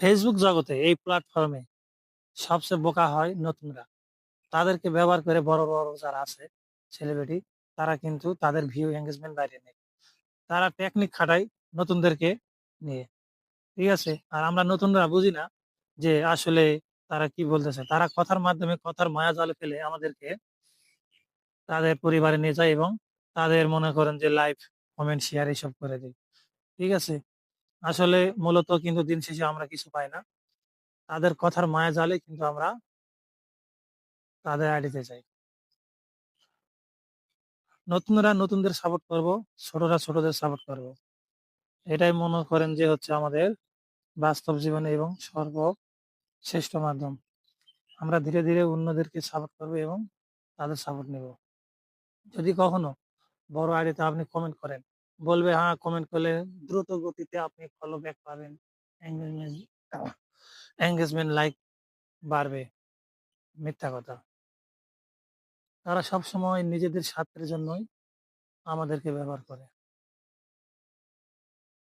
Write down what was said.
Facebook জগতে এই প্ল্যাটফর্মে সবচেয়ে বোকা হয় নতুনরা। তাদেরকে ব্যবহার করে বড়, বড় যারা আছে সেলিব্রিটি তারা কিন্তু তাদের ভিউ এঙ্গেজমেন্ট বাড়িয়ে নেয়। তারা টেকনিক খাটায় নতুনদেরকে নিয়ে। ঠিক আছে? আর আমরা নতুনরা বুঝি না যে আসলে তারা কি বলতেছে। তারা কথার মাধ্যমে কথার মায়াজালে ফেলে আমাদেরকে তাদের পরিবারে নিয়ে যায় এবং তাদের মনে করেন যে লাইভ, কমেন্ট, শেয়ার এইসব করে দেয়। ঠিক আছে? আসলে মূলত কিন্তু দিন শেষে আমরা কিছু পাই না। তাদের কথার মায়া জালে কিন্তু আমরা তাদের আইডিতে যাই। নতুনরা নতুনদের সাপোর্ট করব, ছোটরা ছোটদের সাপোর্ট করব। এটাই মনে করেন যে হচ্ছে আমাদের বাস্তব জীবনে এবং সর্বশ্রেষ্ঠ মাধ্যম। আমরা ধীরে, ধীরে অন্যদেরকে সাপোর্ট করব এবং তাদের সাপোর্ট নেব। যদি কখনো বড় আইডিতে আপনি কমেন্ট করেন, বলবে হ্যাঁ, কমেন্ট করলে দ্রুত গতিতে আপনি ফলো ব্যাক পাবেন। এঙ্গেজমেন্ট লাইক বাড়বে। মিথ্যা কথা। তারা সবসময় নিজেদের স্বার্থের জন্যই আমাদেরকে ব্যবহার করে।